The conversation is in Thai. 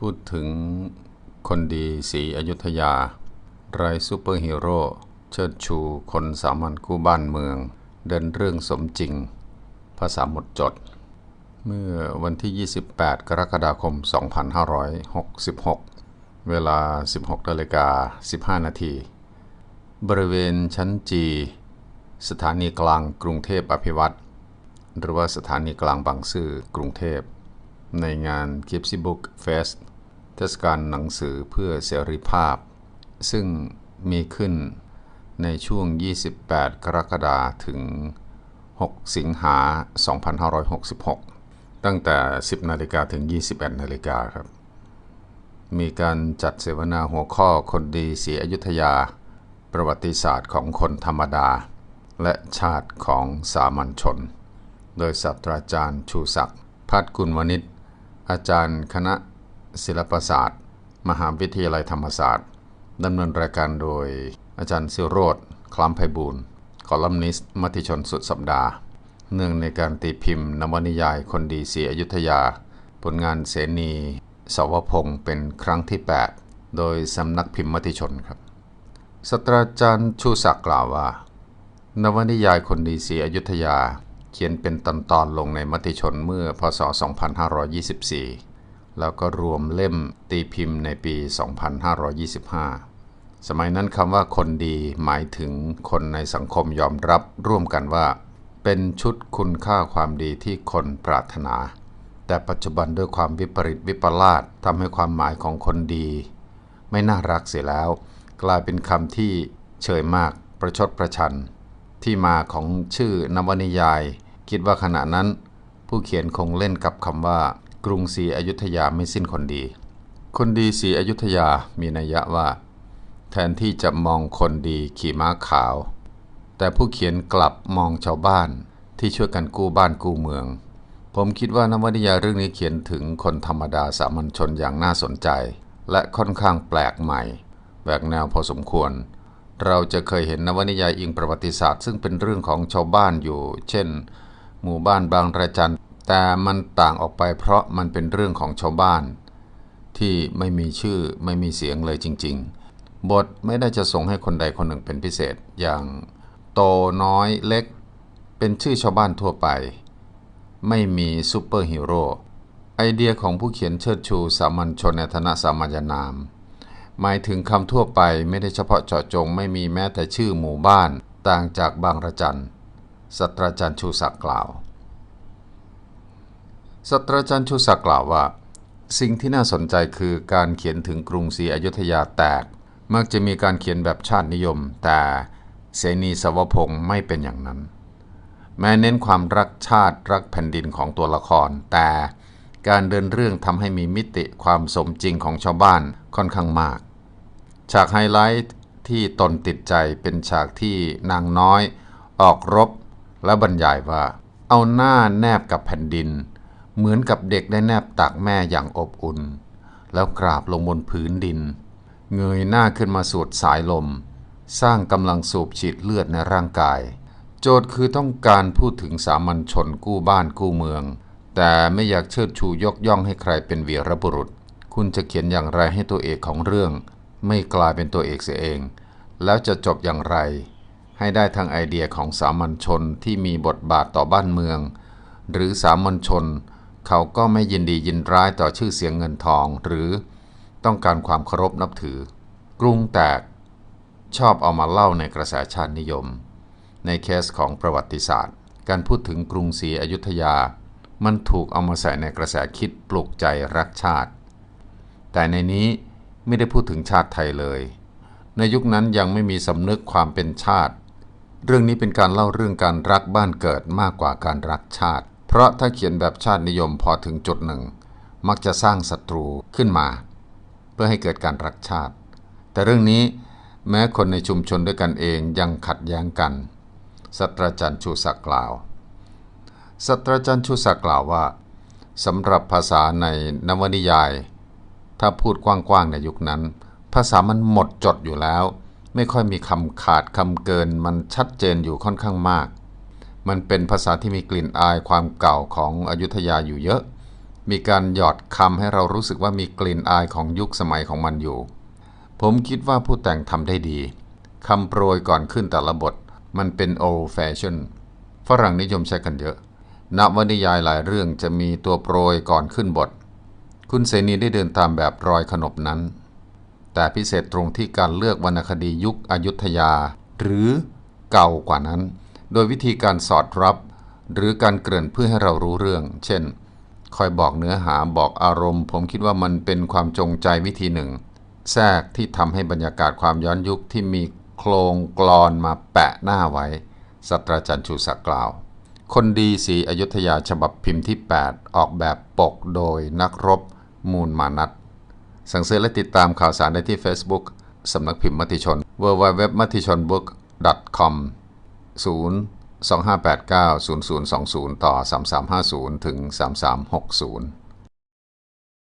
พูดถึงคนดีสีอยุธยา ไรซูเปอร์ฮีโร่เชิดชูคนสามัญกู้บ้านเมือง เดินเรื่องสมจริง ภาษาหมดจด เมื่อวันที่ 28 กรกฎาคม 2566 เวลา 16นาฬิกา15 นาที บริเวณชั้นจี สถานีกลางกรุงเทพอภิวัตรหรือว่าสถานีกลางบางซื่อกรุงเทพ ในงาน g i p s y Book Fest เทศกาลหนังสือเพื่อเสรีภาพ ซึ่งมีขึ้นในช่วง 28 กรกฎาคมถึง 6 สิงหา 2566 ตั้งแต่ 10 นาฬิกาถึง 21 นาฬิกาครับ มีการจัดเสวนาหัวข้อคนดีศรีอยุธยา ประวัติศาสตร์ของคนธรรมดา และชาติของสามัญชน โดยศาสตราจารย์ชูศักดิ์พัฒกุลวณิช อาจารย์คณะศิลปศาสตร์ มหาวิทยาลัยธรรมศาสตร์ดำเนินรายการโดยอาจารย์สิโรธคล้ำไพบูลคอลัมนิสต์มติชนสุดสัปดาห์ เนื่องในการตีพิมพ์นวนิยายคนดีศรีอยุธยา ผลงานเสนีสวพงศ์เป็นครั้งที่ 8 โดยสำนักพิมพ์มติชนครับศาสตราจารย์ชูศักดิ์กล่าวว่า นวนิยายคนดีศรีอยุธยา เขียนเป็นตอนๆลงในมติชนเมื่อพศ 2524 แล้วก็รวมเล่มตีพิมพ์ในปี 2525 สมัยนั้นคำว่าคนดีหมายถึงคนในสังคมยอมรับร่วมกันว่า เป็นชุดคุณค่าความดีที่คนปรารถนา แต่ปัจจุบันด้วยความวิปริตวิปลาสทำให้ความหมายของคนดี ไม่น่ารักเสียแล้ว กลายเป็นคำที่เฉยมากประชดประชันที่มาของชื่อนวนิยาย คิดว่าขณะนั้น ผู้เขียนคงเล่นกับคำว่า กรุงศรีอยุธยาไม่สิ้นคนดี คนดีศรีอยุธยามีนัยยะว่า แทนที่จะมองคนดีขี่ม้าขาว แต่ผู้เขียนกลับมองชาวบ้านที่ช่วยกันกู้บ้านกู้เมือง ผมคิดว่านวนิยายเรื่องนี้เขียนถึงคนธรรมดาสามัญชนอย่างน่าสนใจ และค่อนข้างแปลกใหม่แหวกแนวพอสมควร เราจะเคยเห็นนวนิยายอิงประวัติศาสตร์ ซึ่งเป็นเรื่องของชาวบ้านอยู่ เช่น หมู่บ้านบางระจัน แต่มันต่างออกไปเพราะมันเป็นเรื่องของชาวบ้าน ที่ไม่มีชื่อไม่มีเสียงเลยจริง ๆ บทไม่ได้จะส่งให้คนใดคนหนึ่งเป็นพิเศษ อย่างโตน้อยเล็ก เป็นชื่อชาวบ้านทั่วไป ไม่มีซูเปอร์ฮีโร่ไอเดียของผู้เขียนเชิดชูสามัญชนในฐานะสามัญนาม หมายถึงคำทั่วไปไม่ได้เฉพาะเจาะจงไม่มีแม้แต่ชื่อหมู่บ้านต่างจากบางระจัน ศาสตราจารย์ชูศักดิ์กล่าวศาสตราจารย์ชูศักดิ์กล่าวว่า สิ่งที่น่าสนใจคือการเขียนถึงกรุงศรีอยุธยาแตก มักจะมีการเขียนแบบชาตินิยม แต่เสนีสวพงศ์ไม่เป็นอย่างนั้น แม้เน้นความรักชาติรักแผ่นดินของตัวละคร แต่การเดินเรื่องทำให้มีมิติความสมจริงของชาวบ้านค่อนข้างมาก ฉากไฮไลท์ที่ตนติดใจเป็นฉากที่นางน้อย ออกรบ และบรรยายว่า เอาหน้าแนบกับแผ่นดิน เหมือนกับเด็กได้แนบตักแม่อย่างอบอุ่น แล้วกราบลงบนพื้นดิน เงยหน้าขึ้นมาสูดสายลม สร้างกำลังสูบฉีดเลือดในร่างกาย โจทย์คือต้องการพูดถึงสามัญชนกู้บ้านกู้เมือง แต่ไม่อยากเชิดชูยกย่องให้ใครเป็นวีรบุรุษ คุณจะเขียนอย่างไรให้ตัวเอกของเรื่อง ไม่กลายเป็นตัวเอกเสียเอง แล้วจะจบอย่างไร ให้ได้ทางไอเดียของสามัญชนที่มีบทบาทต่อบ้านเมือง หรือสามัญชน เขาก็ไม่ยินดียินร้ายต่อชื่อเสียงเงินทอง หรือต้องการความเคารพนับถือ กรุงแตก ชอบเอามาเล่าในกระแสชาตินิยม ในเคสของประวัติศาสตร์ การพูดถึงกรุงศรีอยุธยา มันถูกเอามาใส่ในกระแสคิดปลุกใจรักชาติ แต่ในนี้ไม่ได้พูดถึงชาติไทยเลย ในยุคนั้นยังไม่มีสำนึกความเป็นชาติ เรื่องนี้เป็นการเล่าเรื่องการรักบ้านเกิดมากกว่าการรักชาติ เพราะถ้าเขียนแบบชาตินิยมพอถึงจุดหนึ่ง มักจะสร้างศัตรูขึ้นมา เพื่อให้เกิดการรักชาติ แต่เรื่องนี้แม้คนในชุมชนด้วยกันเองยังขัดแย้งกันศาสตราจารย์ชูศักดิ์กล่าวศาสตราจารย์ชูศักดิ์กล่าวว่าสำหรับภาษาในนวนิยาย ถ้าพูดกว้างๆในยุคนั้น ภาษามันหมดจดอยู่แล้ว ไม่ค่อยมีคำขาดคำเกินมันชัดเจนอยู่ค่อนข้างมาก มันเป็นภาษาที่มีกลิ่นอายความเก่าของอยุธยาอยู่เยอะ มีการหยอดคำให้เรารู้สึกว่ามีกลิ่นอายของยุคสมัยของมันอยู่ ผมคิดว่าผู้แต่งทำได้ดีคำโปรยก่อนขึ้นแต่ละบท มันเป็น old fashion ฝรั่งนิยมใช้กันเยอะนวนิยายหลายเรื่องจะมีตัวโปรยก่อนขึ้นบท คุณเสนีได้เดินตามแบบรอยขนบนั้น แต่พิเศษตรงที่การเลือกวรรณคดียุคอยุธยา หรือเก่ากว่านั้น โดยวิธีการสอดรับ หรือการเกริ่นเพื่อให้เรารู้เรื่อง เช่น คอยบอกเนื้อหาบอกอารมณ์ ผมคิดว่ามันเป็นความจงใจวิธีหนึ่ง แทรกที่ทำให้บรรยากาศความย้อนยุคที่มีโครงกลอนมาแปะหน้าไว้สัตราจันชูศักดิ์กล่าว คนดีสีอยุธยาฉบับพิมพ์ที่ 8 ออกแบบปกโดยนักรบมูลมานัท สั่งซื้อและติดตามข่าวสารได้ที่ Facebook สำนักพิมพ์มติชน www m a t i c h o n book com 0 2589 0020 ต่อ 3350 ถึง 3360